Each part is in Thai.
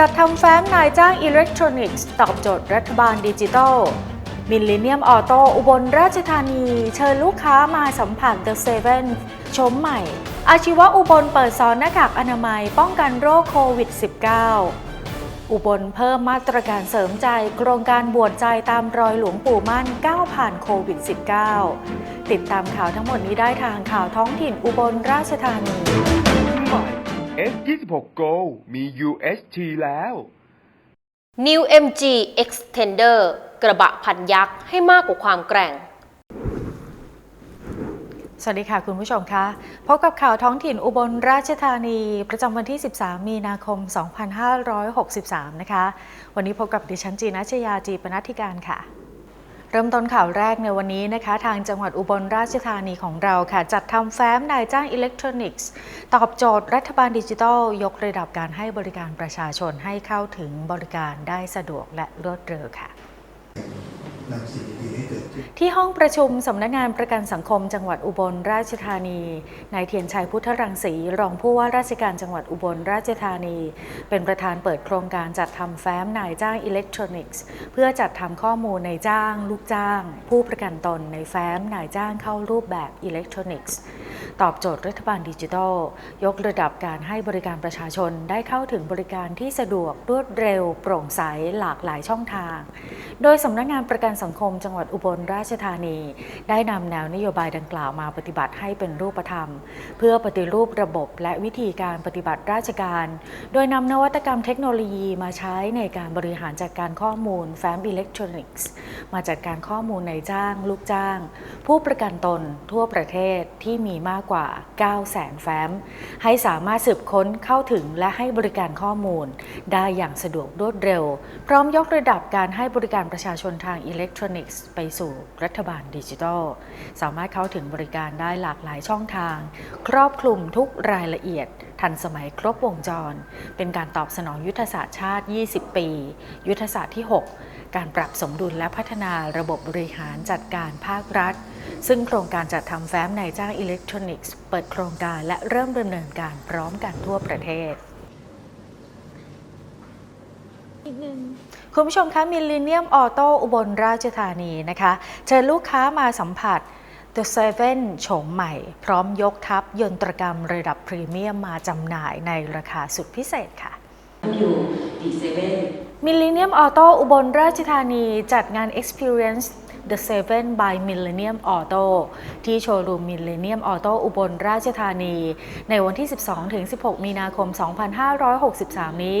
จัดทำแฟ้มนายจ้างอิเล็กทรอนิกส์ ตอบโจทย์รัฐบาลดิจิทัลมิลเลนเนียมออโต้อุบลราชธานี เชิญลูกค้ามาสัมผัส The Seven ชมใหม่ อาชีวะอุบลเปิดสอนหน้ากากอนามัยป้องกันโรคโควิด -19 อุบลเพิ่มมาตรการเสริมใจ โครงการบวชใจตามรอยหลวงปู่มั่นก้าวผ่านโควิด -19 ติดตามข่าวทั้งหมดนี้ได้ทางข่าวท้องถิ่นอุบลราชธานี S26 Go มี UHT แล้ว New MG Extender กระบะพันยักษ์ให้มากกว่าความแกร่ง สวัสดีค่ะคุณผู้ชมคะ พบกับข่าวท้องถิ่นอุบลราชธานี ประจำวันที่ 13 มีนาคม 2563 นะคะ วันนี้พบกับดิฉันจีนัชยาจีปนัทธิการค่ะ เริ่มต้นข่าวแรกในวันนี้นะคะ ทางจังหวัดอุบลราชธานีของเราค่ะ จัดทำแฟ้มนายจ้างอิเล็กทรอนิกส์ ตอบโจทย์รัฐบาลดิจิทัล ยกระดับการให้บริการประชาชนให้เข้าถึงบริการได้สะดวกและรวดเร็วค่ะ ที่ห้องประชุมสำนักงานประกันสังคมจังหวัดอุบลราชธานี นายเทียนชัยพุทธรังสีรองผู้ว่าราชการจังหวัดอุบลราชธานี เป็นประธานเปิดโครงการจัดทำแฟ้มนายจ้างอิเล็กทรอนิกส์ เพื่อจัดทำข้อมูลนายจ้าง ลูกจ้าง ผู้ประกันตนในแฟ้มนายจ้างเข้ารูปแบบอิเล็กทรอนิกส์ตอบโจทย์รัฐบาลดิจิทัล ยกระดับการให้บริการประชาชนได้เข้าถึงบริการที่สะดวกรวดเร็ว โปร่งใสหลากหลายช่องทาง โดยสำนักงานประกันสังคมจังหวัดอุบลราราชธานี ได้นำแนวนโยบายดังกล่าวมาปฏิบัติให้เป็นรูปธรรม เพื่อปฏิรูประบบและวิธีการปฏิบัติราชการ โดยนำนวัตกรรมเทคโนโลยีมาใช้ในการบริหารจัดการข้อมูลแฟ้มอิเล็กทรอนิกส์มาจัดการข้อมูลในจ้าง ลูกจ้าง ผู้ประกันตนทั่วประเทศที่มีมากกว่า 9 0 0 0 0 0 แฟ้ม ให้สามารถสืบค้นเข้าถึงและให้บริการข้อมูล ได้อย่างสะดวกรวดเร็ว พร้อมยกระดับการให้บริการประชาชนทางอิเล็กทรอนิกส์ไปสู่รัฐบาลดิจิทัล สามารถเข้าถึงบริการได้หลากหลายช่องทาง ครอบคลุมทุกรายละเอียด ทันสมัยครบวงจร เป็นการตอบสนองยุทธศาสตร์ชาติ 20 ปี ยุทธศาสตร์ที่ 6 การปรับสมดุลและพัฒนาระบบบริหารจัดการภาครัฐ ซึ่งโครงการจัดทำแฟ้มนายจ้างอิเล็กทรอนิกส์เปิดโครงการและเริ่มดำเนินการพร้อมกันทั่วประเทศ คุณผู้ชมคะมิลเลนเนียมออโต้อุบลราชธานีนะคะเชิญลูกค้ามาสัมผัส The Seven โฉมใหม่ พร้อมยกทัพยนตรกรรมระดับพรีเมียมมาจำหน่ายในราคาสุดพิเศษค่ะอยู่ดีเซเว่นมิลเลนเนียมออโต้อุบลราชธานีจัดงาน Experience The Seven by Millennium Auto ที่โชว์รูม Millennium Auto อุบลราชธานี ในวันที่ 12-16 มีนาคม 2563 นี้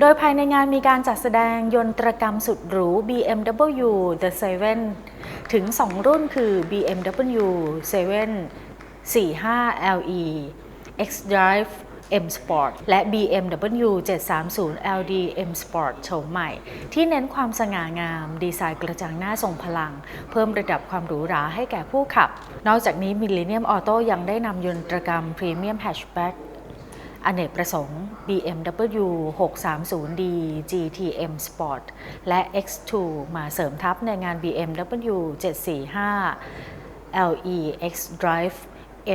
โดยภายในงานมีการจัดแสดงยนตรกรรมสุดหรู BMW The Seven ถึง 2 รุ่นคือ BMW 7 45 LE X-Drive M Sport และ BMW 730 LD M Sport โฉมใหม่ ที่เน้นความสง่างาม ดีไซน์กระจังหน้าทรงพลัง เพิ่มระดับความหรูหราให้แก่ผู้ขับ นอกจากนี้ Millennium Auto ยังได้นำยนตรกรรม Premium Hatchback อเนกประสงค์ BMW 630D GTM Sport และ X2 มาเสริมทัพในงาน BMW 745 LE X Drive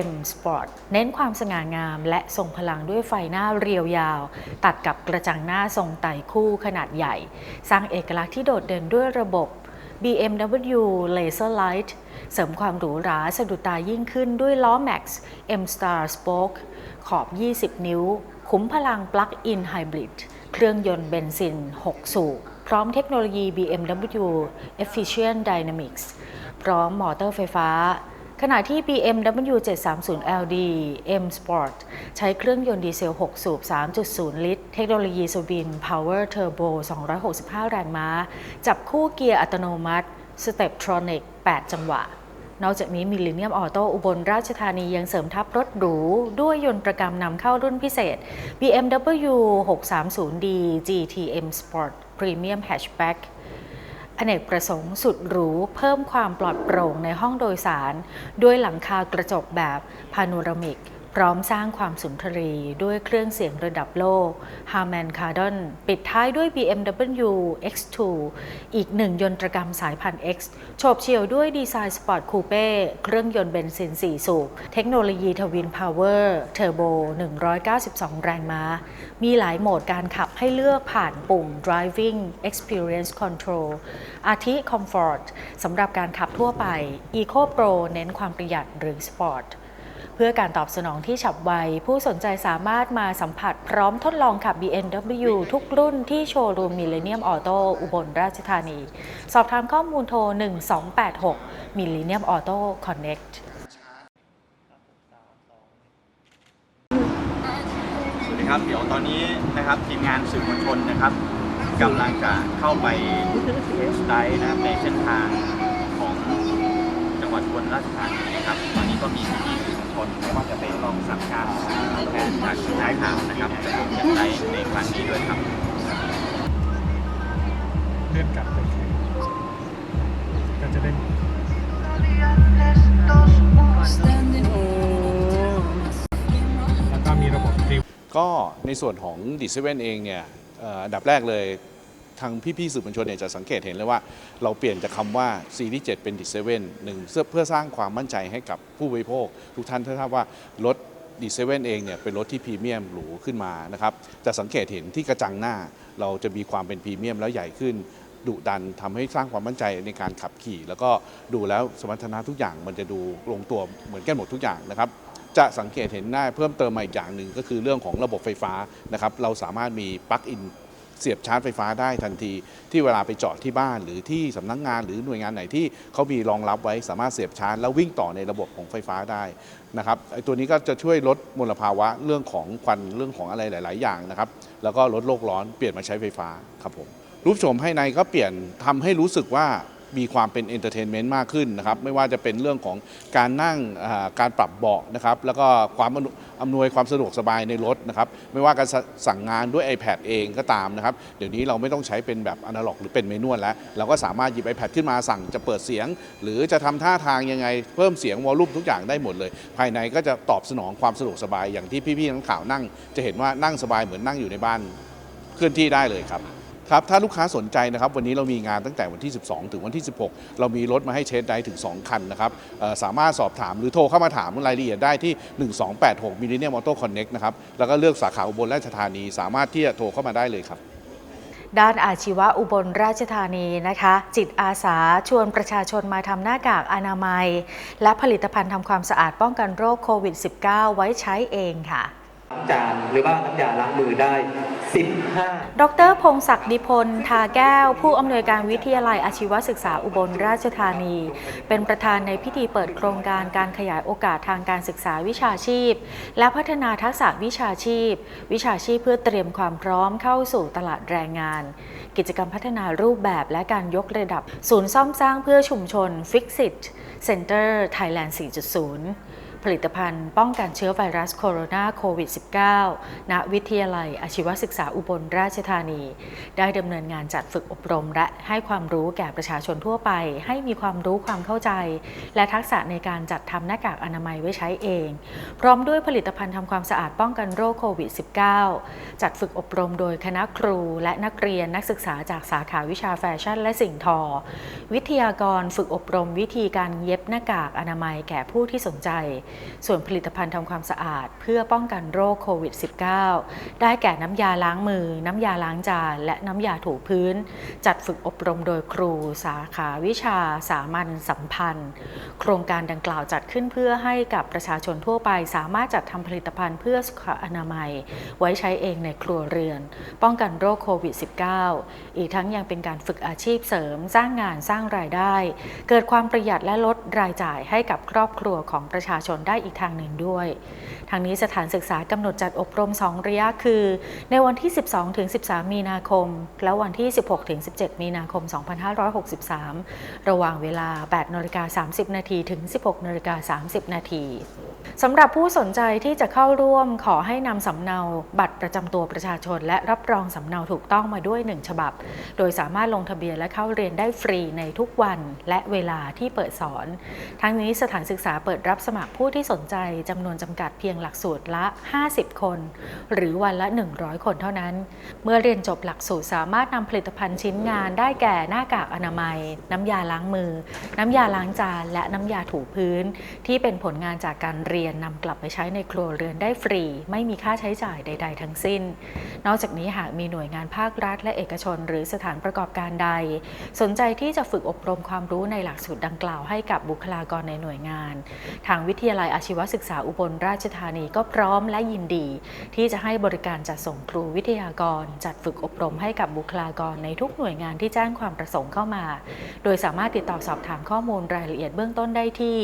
M Sport เน้นความสง่างามและทรงพลังด้วยไฟหน้าเรียวยาว ตัดกับกระจังหน้าทรงไต่คู่ขนาดใหญ่ สร้างเอกลักษณ์ที่โดดเด่นด้วยระบบ BMW Laser Light เสริมความหรูหราสะดุดตายิ่งขึ้นด้วยล้อ Max M Star Spoke ขอบ 20 นิ้วขุมพลัง Plug-in Hybrid เครื่องยนต์เบนซิน 6 สูบพร้อมเทคโนโลยี BMW Efficient Dynamics พร้อมมอเตอร์ไฟฟ้า ขณะที่ BMW 730 LD M Sport ใช้เครื่องยนต์ดีเซล 6 สูบ 3.0 ลิตร เทคโนโลยีสวิน Power Turbo 265 แรงม้า จับคู่เกียร์อัตโนมัติ Steptronic 8 จังหวะ นอกจากนี้มิลเลนเนียมออโต้อุบลราชธานียังเสริมทับรถหรู ด้วยยนตรกรรมนำเข้ารุ่นพิเศษ BMW 630D GTM Sport Premium Hatchback อเนกประสงค์สุดหรู เพิ่มความปลอดโปร่งในห้องโดยสาร ด้วยหลังคากระจกแบบพาโนรามิก ร้อมสร้างความสุนทรีด้วยเครื่องเสียงระดับโลก Harman Kardon ปิดท้ายด้วย BMW X2 อีกหนึ่งยนตรกรรมสายพันธุ์ X โฉบเฉี่ยวด้วยดีไซน์สปอร์ตคูเป้เครื่องยนต์เบนซิน 4 สูบ เทคโนโลยีทวินพาวเวอร์เทอร์โบ 192 แรงม้า มีหลายโหมดการขับให้เลือกผ่านปุ่ม driving experience control อาทิ comfort สำหรับการขับทั่วไป eco pro เน้นความประหยัดหรือ sport เพื่อการตอบสนองที่ฉับไว ผู้สนใจสามารถมาสัมผัสพร้อมทดลองขับ BMW ทุกรุ่นที่โชว์รูมมิเลเนียมออโต้อุบลราชธานี สอบถามข้อมูลโทร 1286 Millennium Auto Connect สวัสดีครับเดี๋ยวตอนนี้นะครับทีมงานสื่อมวลชนนะครับกำลังจะเข้าไปเทสไดฟ์นะครับในเส้นทางของจังหวัดอุบลราชธานีนะครับ ตอนนี้ก็มีพี่ ๆสื่อมวลชนไม่ว่าจะเป็นรองสัมการแพทย์จากสายข่าวนะครับจะร่วมเทสไดฟ์ในครั้งนี้ด้วยครับเลื่อนกลับไปคืนก็จะได้แล้วก็มีระบบรีวก็ในส่วนของดิเซเว่นเองเนี่ยเอ่ออันดับแรกเลย ทางพี่ๆสื่อมวลชนเนี่ยจะสังเกตเห็นเลยว่า เราเปลี่ยนจากคำว่าซีรีส์7เป็นดิเซเว่นหนึ่งเพื่อสร้างความมั่นใจให้กับผู้บริโภค ทุกท่านถ้าทราบว่ารถดีเซเว่นเองเนี่ยเป็นรถที่พรีเมียมหรูขึ้นมานะครับจะสังเกตเห็นที่กระจังหน้า เราจะมีความเป็นพรีเมียมแล้วใหญ่ขึ้นดุดันทำให้สร้างความมั่นใจในการขับขี่ แล้วก็ดูแล้วสมรรถนะทุกอย่างมันจะดูลงตัวเหมือนกันหมดทุกอย่างนะครับจะสังเกตเห็นได้เพิ่มเติมมาอีกอย่างหนึ่งก็คือเรื่องของระบบไฟฟ้านะครับเราสามารถมีปลั๊กอิน เสียบชาร์จไฟฟ้าได้ทันที ที่เวลาไปจอดที่บ้านหรือที่สำนักงานหรือหน่วยงานไหนที่เขามีรองรับไว้สามารถเสียบชาร์จแล้ววิ่งต่อในระบบของไฟฟ้าได้นะครับไอ้ตัวนี้ก็จะช่วยลดมลภาวะเรื่องของควันเรื่องของอะไรหลาย ๆ อย่างนะครับแล้วก็ลดโลกร้อนเปลี่ยนมาใช้ไฟฟ้าครับผมรูปโฉมภายในก็เปลี่ยนทำให้รู้สึกว่า มีความเป็นเอนเตอร์เทนเมนต์มากขึ้นนะครับไม่ว่าจะเป็นเรื่องของการนั่งการปรับเบาะนะครับแล้วก็ความอำนอำนวยความสะดวกสบายในรถนะครับไม่ว่าการสั่งงานด้วย iPad เองก็ตามนะครับเดี๋ยวนี้เราไม่ต้องใช้เป็นแบบอนาล็อกหรือเป็นเมนวลแล้ว เราก็สามารถหยิบ iPad ขึ้นมาสั่งจะเปิดเสียง หรือจะทำท่าทางยังไงเพิ่มเสียงวอลลุ่มทุกอย่างได้หมดเลย ภายในก็จะตอบสนองความสะดวกสบายอย่างที่พี่ๆนักข่าวนั่ง จะเห็นว่านั่งสบายเหมือนนั่งอยู่ในบ้านเคลื่อนที่ได้เลยครับ ครับถ้าลูกค้าสนใจนะครับวันนี้เรามีงานตั้งแต่วันที่ 12 ถึงวันที่ 16 เรามีรถมาให้เช็คได้ถึง 2 คันนะครับสามารถสอบถามหรือโทรเข้ามาถามรายละเอียดได้ที่ 1286 Millennium Auto Connect นะครับแล้วก็เลือกสาขาอุบลราชธานี สามารถที่จะโทรเข้ามาได้เลยครับด้านอาชีวะอุบลราชธานีนะคะ จิตอาสาชวนประชาชนมาทำหน้ากากอนามัย และผลิตภัณฑ์ทำความสะอาดป้องกันโรคโควิด -19 ไว้ใช้เองค่ะ จานหรือว่าน้ำยาล้างมือได้ 15 ดรพงศักดิ์ดิพล ทาแก้ว ผู้อำนวยการวิทยาลัยอาชีวศึกษาอุบลราชธานี เป็นประธานในพิธีเปิดโครงการการขยายโอกาสทางการศึกษาวิชาชีพ และพัฒนาทักษะวิชาชีพ วิชาชีพเพื่อเตรียมความพร้อมเข้าสู่ตลาดแรงงาน กิจกรรมพัฒนารูปแบบและการยกระดับ ศูนย์ซ่อมสร้างเพื่อชุมชน Fixit Center Thailand 4.0 ผลิตภัณฑ์ป้องกันเชื้อไวรัสโคโรนาโควิด -19 ณ วิทยาลัยอาชีวศึกษาอุบลราชธานี ได้ดำเนินงานจัดฝึกอบรม และให้ความรู้แก่ประชาชนทั่วไป ให้มีความรู้ความเข้าใจ และทักษะในการจัดทำหน้ากากอนามัยไว้ใช้เอง พร้อมด้วยผลิตภัณฑ์ทำความสะอาดป้องกันโรคโควิด -19 จัดฝึกอบรมโดยคณะครูและนักเรียนนักศึกษาจากสาขาวิชาแฟชั่น และสิ่งทอ วิทยากรฝึกอบรมวิธีการเย็บหน้ากากอนามัยแก่ผู้ที่สนใจส่วนผลิตภัณฑ์ทำความสะอาด เพื่อป้องกันโรคโควิด -19 ได้แก่น้ำยาล้างมือ น้ำยาล้างจาน และน้ำยาถูพื้น จัดฝึกอบรมโดยครู สาขาวิชา สามัญสัมพันธ์ โครงการดังกล่าวจัดขึ้นเพื่อให้กับประชาชนทั่วไป สามารถจัดทำผลิตภัณฑ์เพื่อสุขอนามัย ไว้ใช้เองในครัวเรือน ป้องกันโรคโควิด -19 อีกทั้งยังเป็นการฝึกอาชีพเสริม สร้างงานสร้างรายได้ เกิดความประหยัดและลดรายจ่ายให้กับครอบครัวของประชาชนได้อีกทางหนึ่งด้วย ทางนี้สถานศึกษากำหนดจัดอบรม 2 ระยะคือ ในวันที่ 12-13 มีนาคม และวันที่ 16-17 มีนาคม 2563 ระหว่างเวลา8นาฬิกา30 นาทีถึง 16นาฬิกา30 นาที สำหรับผู้สนใจที่จะเข้าร่วมขอให้นำสำเนาบัตรประจำตัวประชาชน และรับรองสำเนาถูกต้องมาด้วย 1 ฉบับ โดยสามารถลงทะเบียนและเข้าเรียนได้ฟรีในทุกวันและเวลาที่เปิดสอน ทั้งนี้สถานศึกษาเปิดรับสมัครผู้ที่สนใจจำนวนจำกัดเพียงหลักสูตรละ 50 คน หรือวันละ 100 คนเท่านั้น เมื่อเรียนจบหลักสูตรสามารถนำผลิตภัณฑ์ชิ้นงานได้แก่หน้ากากอนามัย น้ำยาล้างมือ น้ำยาล้างจานและน้ำยาถูพื้น ที่เป็นผลงานจากการเรียนนำกลับไปใช้ในครัวเรือนได้ฟรี ไม่มีค่าใช้จ่ายใด ๆ ทั้งสิ้น นอกจากนี้หากมีหน่วยงานภาครัฐ และเอกชน หรือสถานประกอบการใด สนใจที่จะฝึกอบรมความรู้ในหลักสูตรดังกล่าวให้กับบุคลากรในหน่วยงาน ทางวิทยาลัยอาชีวศึกษาอุบลราชธานีก็พร้อมและยินดี ที่จะให้บริการจัดส่งครูวิทยากร จัดฝึกอบรมให้กับบุคลากรในทุกหน่วยงานที่แจ้งความประสงค์เข้ามา โดยสามารถติดต่อสอบถามข้อมูลรายละเอียดเบื้องต้นได้ที่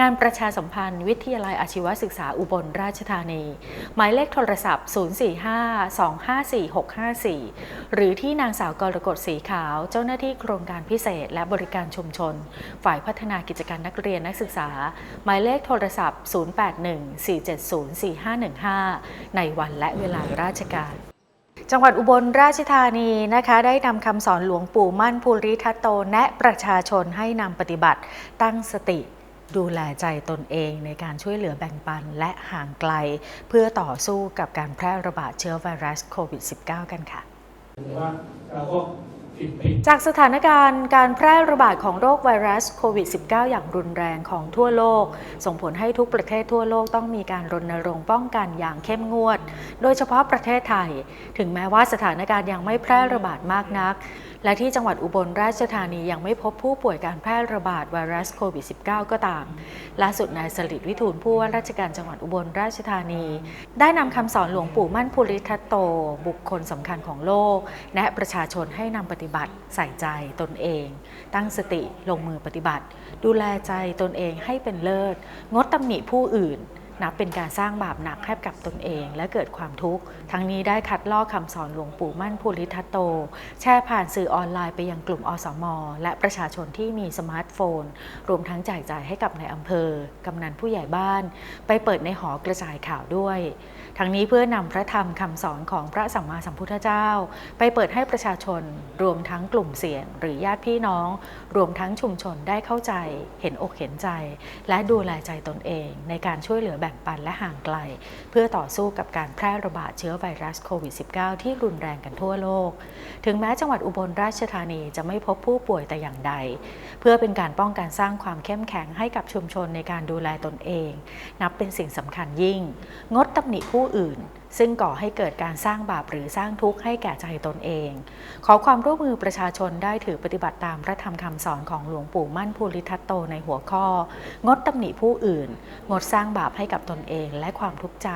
งานประชาสัมพันธ์ วิทยาลัยอาชีวศึกษาอุบลราชธานี หมายเลขโทรศัพท์ 045-254-654 หรือที่นางสาวกรกฎสีขาว เจ้าหน้าที่โครงการพิเศษ และบริการชุมชน ฝ่ายพัฒนากิจการนักเรียนนักศึกษา หมายเลขโทรศัพท์ 0814704515 ในวันและเวลาราชการจังหวัดอุบลราชธานีนะคะได้นำคำสอนหลวงปู่มั่นภูริทัตโต แนะประชาชนให้นำปฏิบัติ ตั้งสติ ดูแลใจตนเองในการช่วยเหลือแบ่งปันและห่างไกล เพื่อต่อสู้กับการแพร่ระบาดเชื้อไวรัสโควิด -19 กันค่ะว่าเราก็ผิดผิดจากสถานการณ์การแพร่ระบาดของโรคไวรัสโควิด -19 อย่างรุนแรงของทั่วโลก ส่งผลให้ทุกประเทศทั่วโลกต้องมีการรณรงค์ป้องกันอย่างเข้มงวด โดยเฉพาะประเทศไทย ถึงแม้ว่าสถานการณ์ยังไม่แพร่ระบาดมากนักและที่จังหวัดอุบลราชธานียังไม่พบผู้ป่วยการแพร่ระบาดไวรัสโควิด -19 ก็ตาม ล่าสุดนายสลิดวิทูลผู้ว่าราชการจังหวัดอุบลราชธานี ได้นำคำสอนหลวงปู่มั่นภูริทัตโต บุคคลสำคัญของโลกแนะประชาชนให้นำปฏิบัติใส่ใจตนเอง ตั้งสติลงมือปฏิบัติ ดูแลใจตนเองให้เป็นเลิศ งดตำหนิผู้อื่น นับเป็นการสร้างบาปหนักให้กับตนเองและเกิดความทุกข์ ทั้งนี้ได้คัดลอกคำสอนหลวงปู่มั่นภูริทัตโต แชร์ผ่านสื่อออนไลน์ไปยังกลุ่มอสม และประชาชนที่มีสมาร์ทโฟน รวมทั้งแจกจ่ายให้กับในอำเภอ กำนันผู้ใหญ่บ้าน ไปเปิดในหอกระจายข่าวด้วย ทั้งนี้เพื่อนำพระธรรมคำสอนของพระสัมมาสัมพุทธเจ้า ไปเปิดให้ประชาชน รวมทั้งกลุ่มเสี่ยง หรือญาติพี่น้อง รวมทั้งชุมชนได้เข้าใจ เห็นอกเห็นใจ และดูแลใจตนเอง ในการช่วยเหลือแบ่งปันและห่างไกล เพื่อต่อสู้กับการแพร่ระบาดเชื้อไวรัสโควิด -19 ที่รุนแรงกันทั่วโลก ถึงแม้จังหวัดอุบลราชธานีจะไม่พบผู้ป่วยแต่อย่างใด เพื่อเป็นการป้องกันสร้างความเข้มแข็งให้กับชุมชนในการดูแลตนเอง นับเป็นสิ่งสำคัญยิ่ง งดตำหนิผู้อื่น ซึ่งก่อให้เกิดการสร้างบาปหรือสร้างทุกข์ให้แก่ใจตนเอง ขอความร่วมมือประชาชนได้ถือปฏิบัติตามพระธรรมคำสอนของหลวงปู่มั่นภูริทัตโตในหัวข้อ งดตำหนิผู้อื่น งดสร้างบาปให้กับตนเองและความทุกข์ใจ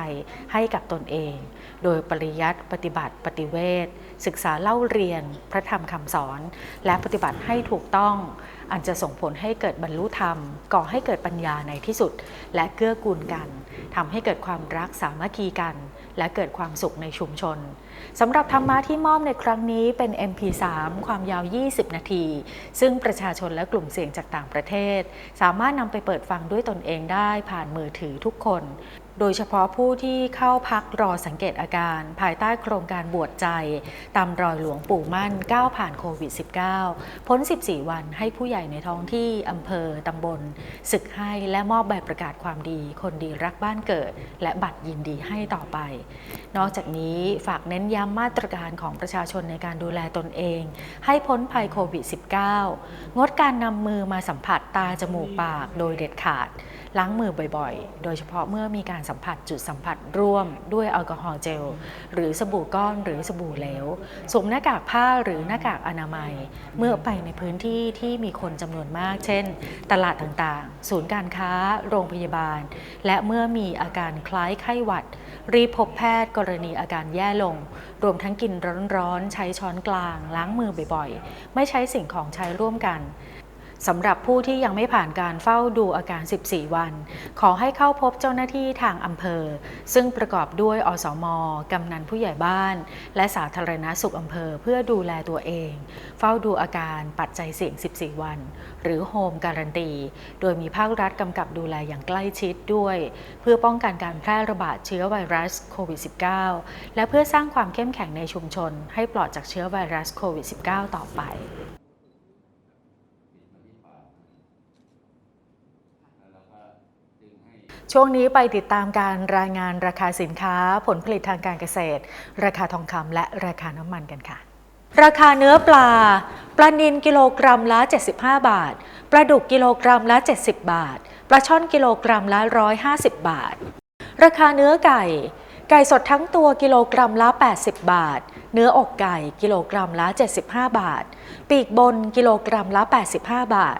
ให้กับตนเอง โดยปริยัติปฏิบัติปฏิเวท ศึกษาเล่าเรียนพระธรรมคำสอน และปฏิบัติให้ถูกต้อง อันจะส่งผลให้เกิดบรรลุธรรม ก่อให้เกิดปัญญาในที่สุด และเกื้อกูลกันทำให้เกิดความรักสามัคคีกัน และเกิดความสุขในชุมชนสำหรับธรรมะที่มอบในครั้งนี้เป็น MP3 ความยาว 20 นาที ซึ่งประชาชนและกลุ่มเสี่ยงจากต่างประเทศ สามารถนำไปเปิดฟังด้วยตนเองได้ผ่านมือถือทุกคน โดยเฉพาะผู้ที่เข้าพักรอสังเกตอาการ ภายใต้โครงการบวชใจ ตามรอยหลวงปู่มั่นก้าวผ่านโควิด -19 พ้น 14 วันให้ผู้ใหญ่ในท้องที่อำเภอตำบล ศึกให้และมอบใบประกาศความดี คนดีรักบ้านเกิด และบัตรยินดีให้ต่อไป นอกจากนี้ฝากเน้นย้ำมาตรการของประชาชนในการดูแลตนเอง ให้พ้นภัยโควิด -19 งดการนำมือมาสัมผัสตาจมูกปากโดยเด็ดขาด ล้างมือบ่อยๆ โดยเฉพาะเมื่อมีการสัมผัสจุดสัมผัสร่วมด้วยแอลกอฮอล์เจล หรือสบู่ก้อนหรือสบู่เหลวสวมหน้ากากผ้าหรือหน้ากากอนามัย เมื่อไปในพื้นที่ที่มีคนจำนวนมาก เช่น ตลาดต่างๆ ศูนย์การค้า โรงพยาบาล และเมื่อมีอาการคล้ายไข้หวัด รีบพบแพทย์กรณีอาการแย่ลง รวมทั้งกินร้อนๆ ใช้ช้อนกลาง ล้างมือบ่อยๆ ไม่ใช้สิ่งของใช้ร่วมกัน สำหรับผู้ที่ยังไม่ผ่านการเฝ้าดูอาการ 14 วัน ขอให้เข้าพบเจ้าหน้าที่ทางอำเภอ ซึ่งประกอบด้วยอสมกำนันผู้ใหญ่บ้าน และสาธารณสุขอำเภอเพื่อดูแลตัวเอง เฝ้าดูอาการปัจจัยเสี่ยง 14 วัน หรือโฮมการันตี โดยมีภาครัฐกำกับดูแลอย่างใกล้ชิดด้วย เพื่อป้องกันการแพร่ระบาดเชื้อไวรัสโควิด -19 และเพื่อสร้างความเข้มแข็งในชุมชน ให้ปลอดจากเชื้อไวรัสโควิด -19 ต่อไป ช่วงนี้ไปติดตามการรายงานราคาสินค้า ผลผลิตทางการเกษตร ราคาทองคำและราคาน้ำมันกันค่ะ ราคาเนื้อปลา ปลานิลกิโลกรัมละ 75 บาท ปลาดุกกิโลกรัมละ 70 บาท ปลาช่อนกิโลกรัมละ 150 บาท ราคาเนื้อไก่ ไก่สดทั้งตัวกิโลกรัมละ 80 บาท เนื้ออกไก่กิโลกรัมละ 75 บาท ปีกบนกิโลกรัมละ 85 บาท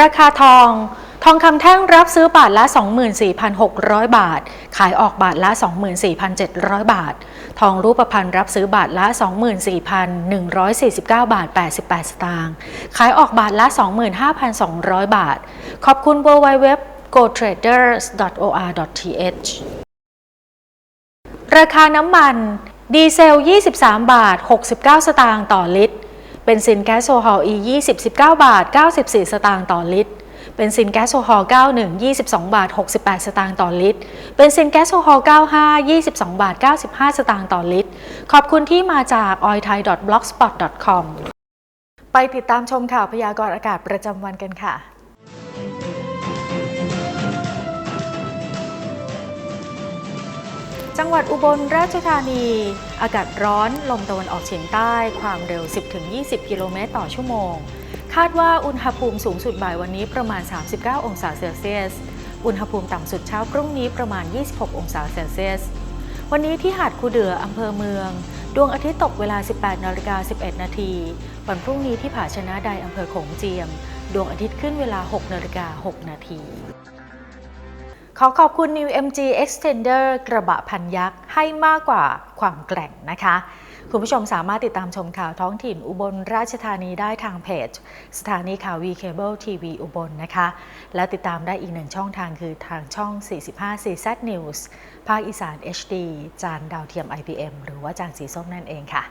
ราคาทอง ทองคำแท่งรับซื้อบาทละ 24,600 บาท ขายออกบาทละ 24,700 บาท ทองรูปพรรณรับซื้อบาทละ 24,149 บาท 88 สตางค์ ขายออกบาทละ 25,200 บาท ขอบคุณ www gotraders.or.th ราคาน้ำมัน ดีเซล 23 บาท 69 สตางค์ต่อลิตร เบนซินแก๊สโซฮอล E 20 19 บาท 94 สตางค์ต่อลิตรเบนซินแก๊สโซฮอล91 22 บาท 68 สตางค์ต่อลิตร เบนซินแก๊สโซฮอล95 22 บาท 95 สตางค์ต่อลิตร ขอบคุณที่มาจาก oilthai.blogspot.com ไปติดตามชมข่าวพยากรณ์อากาศประจำวันกันค่ะ จังหวัดอุบลราชธานี อากาศร้อนลมตะวันออกเฉียงใต้ความเร็ว 10-20 กิโลเมตรต่อชั่วโมง คาดว่าอุณหภูมิสูงสุดบ่ายวันนี้ประมาณ 39 องศาเซลเซียส อุณหภูมิต่ำสุดเช้าพรุ่งนี้ประมาณ 26 องศาเซลเซียส วันนี้ที่หาดคูเดืออำเภอเมือง ดวงอาทิตย์ตกเวลา 18นาฬิกา11 นาทีวันพรุ่งนี้ที่ผาชนะใดอำเภอโขงเจียม ดวงอาทิตย์ขึ้นเวลา 6นาฬิกา6นาที ขอขอบคุณ New MG Extender กระบะพันยักษ์ให้มากกว่าความแกร่งนะคะ คุณผู้ชมสามารถติดตามชมข่าวท้องถิ่นอุบลราชธานีได้ทางเพจ สถานีข่าว V Cable TV อุบลนะคะ และติดตามได้อีกหนึ่งช่องทางคือทางช่อง 45 CZ News ภาคอีสาน HD จานดาวเทียม IPM หรือว่าจานสีส้มนั่นเองค่ะ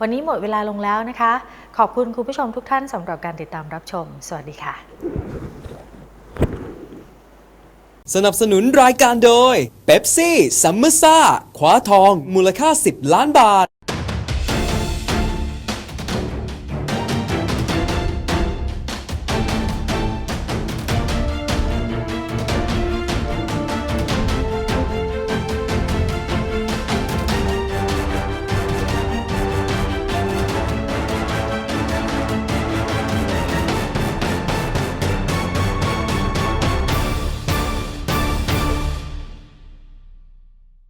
วันนี้หมดเวลาลงแล้วนะคะ ขอบคุณคุณผู้ชมทุกท่านสำหรับการติดตามรับชม สวัสดีค่ะ สนับสนุนรายการโดยเบปซี่ซัมเมอร์ซ่าคว้าทองมูลค่า 10 ล้านบาท